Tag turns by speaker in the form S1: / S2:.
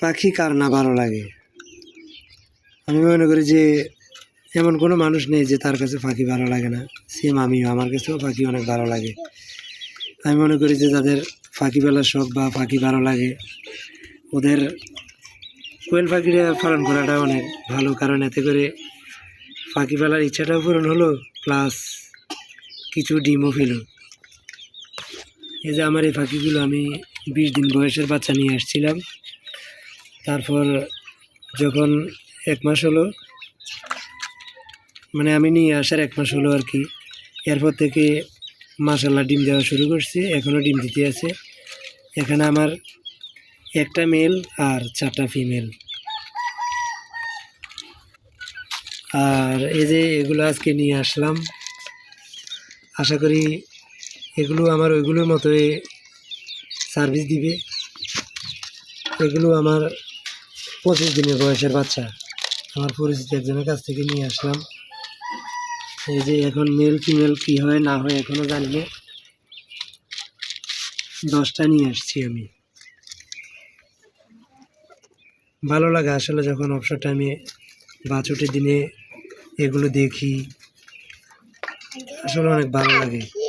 S1: পাখি কার না ভালো লাগে? আমি মনে করি যে এমন কোনো মানুষ নেই যে তার কাছে পাখি ভালো লাগে না। সেম আমিও, আমার কাছেও পাখি অনেক ভালো লাগে। আমি মনে করি যে যাদের পাখি বেলার শখ বা পাখি ভালো লাগে, ওদের কোয়েল পাখিটা পালন করাটা অনেক ভালো। কারণ এতে করে পাখি পালার ইচ্ছাটাও পূরণ হলো প্লাস কিছু ডিমও পেল এই যে আমার এই পাখিগুলো আমি বিশ দিন বয়সের বাচ্চা নিয়ে আসছিলাম। তারপর যখন এক মাস হলো মানে আমি নিয়ে আসার এক মাস হলো আর কি। এরপর থেকে মাসাল্লাহ ডিম দেওয়া শুরু করছি, এখনও ডিম দিতে আছে। এখানে আমার একটা মেল আর চারটা ফিমেল। আর এই যে এগুলো আজকে নিয়ে আসলাম, আশা করি এগুলো আমার ওইগুলোর মতোই সার্ভিস দিবে। এগুলো আমার পঁচিশ দিনের বয়সের বাচ্চা। আমার পরিচিত একজনের কাছ থেকে নিয়ে আসলাম। এই যে এখন মেল ফিমেল কী হয়, না হয় এখনও জানি না। দশটা নিয়ে আসছি আমি। ভালো লাগে আসলে যখন অবসর টাইমে বাছুটির দিনে এগুলো দেখি। আসলে অনেক ভালো লাগে।